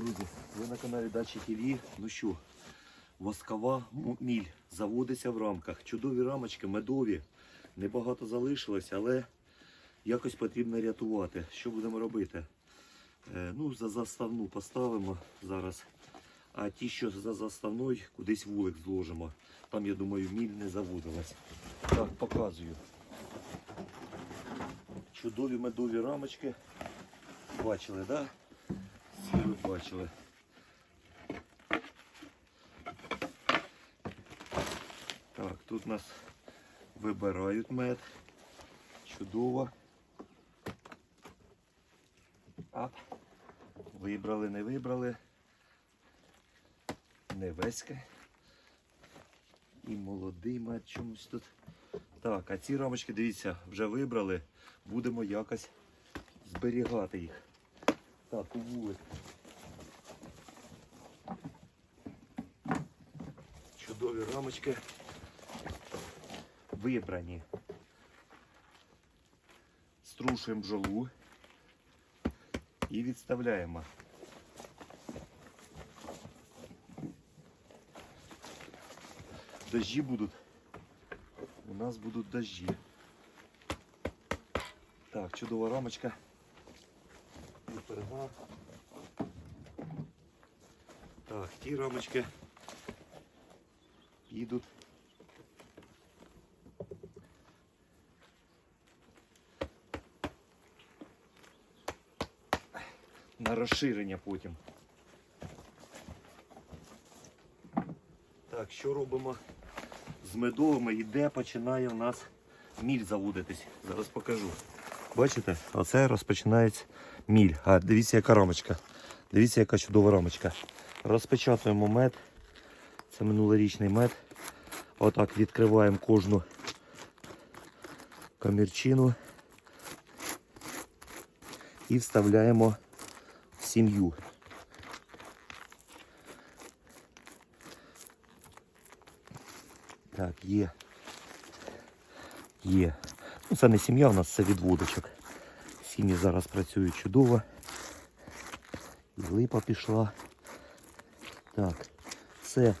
Друзі, ви на каналі Дачі ТВ. Ну що, воскова міль заводиться в рамках. Чудові рамочки, медові. Небагато залишилось, але якось потрібно рятувати. Що будемо робити? Е, ну, за заставну поставимо зараз. А ті, що за заставною, кудись вулик зложимо. Там, я думаю, міль не заводилась. Так, показую. Чудові медові рамочки. Бачили, так? Да? Ви бачили. Так, тут нас вибирають мед. Чудово. Ап. Вибрали, не вибрали. Невеське. І молодий мед чомусь тут. Так, а ці рамочки, дивіться, вже вибрали. Будемо якось зберігати їх. Так, у вулик. Чудові рамочки. Вибрані. Струшуємо бджолу і відставляємо. Дожді будуть. У нас будуть дожді. Так, чудова рамочка. Перга. Так, ті рамочки їдуть. На розширення потім. Так, що робимо з медовими і де починає у нас міль заводитись? Зараз покажу. Бачите, оце розпочинається міль. А дивіться, яка рамочка. Дивіться, яка чудова рамочка. Розпечатуємо мед. Це минулорічний мед. Отак відкриваємо кожну комірчину і вставляємо в сім'ю. Так, є. Є. Ну, це не сім'я, у нас це відводочок. Сім'ї зараз працюють чудово. І липа пішла. Так, все.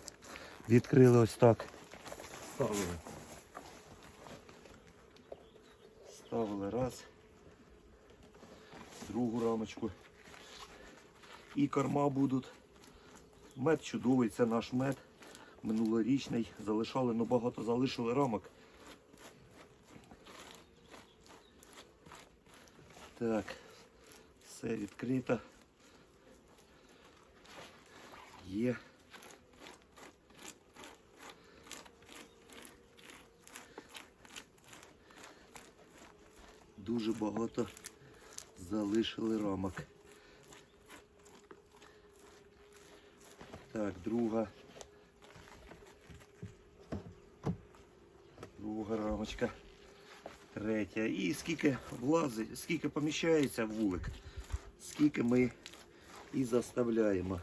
Відкрили ось так. Ставили. Ставили раз. Другу рамочку. І корма будуть. Мед чудовий, це наш мед. Минулорічний. Залишали, ну багато залишили рамок. Так, все відкрито. Є. Дуже багато залишили рамок. Так, друга. Друга рамочка. Третя. І скільки влазить, скільки поміщається вулик, скільки ми і заставляємо.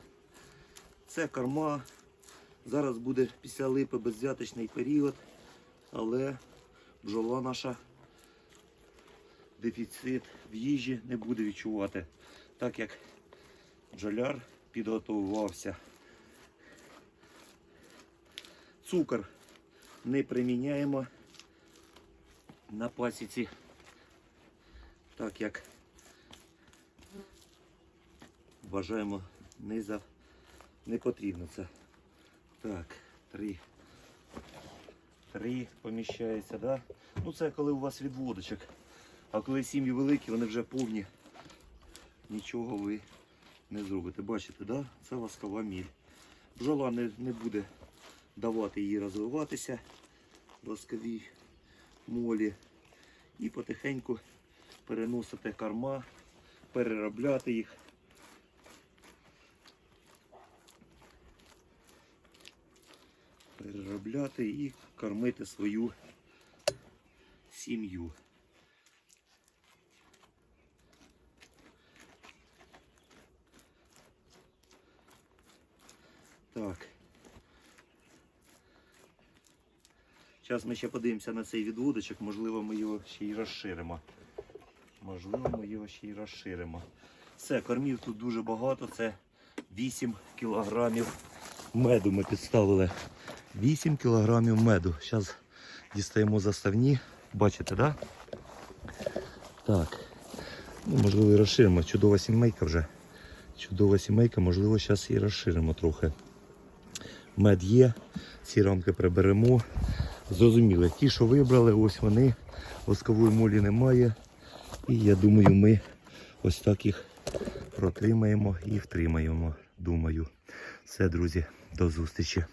Це корма. Зараз буде після липи безвяточний період, але бджола наша дефіцит в їжі не буде відчувати, так як бджоляр підготувався. Цукор не приміняємо на пасіці, так як вважаємо не за не потрібно це. Так, три. Три поміщається, да? Ну це коли у вас відводочок. А коли сім'ї великі, вони вже повні, нічого ви не зробите. Бачите, да? це воскова міль. Бджола не, не буде давати їй розвиватися восковій молі. І потихеньку переносити корма, переробляти їх. Переробляти і кормити свою сім'ю. Так. Зараз ми ще подивимося на цей відводочок, можливо, ми його ще й розширимо. Можливо, ми його ще й розширимо. Все, кормів тут дуже багато, це 8 кілограмів меду ми підставили. 8 кілограмів меду. Зараз дістаємо заставні. Бачите? Да? Так. Ну, можливо, і розширимо. Чудова сімейка вже. Чудова сімейка, можливо, зараз і розширимо трохи. Мед є, ці рамки приберемо. Зрозуміли, ті, що вибрали, ось вони. Воскової молі немає. І я думаю, ми ось так їх протримаємо і втримаємо. Думаю. Все, друзі, до зустрічі.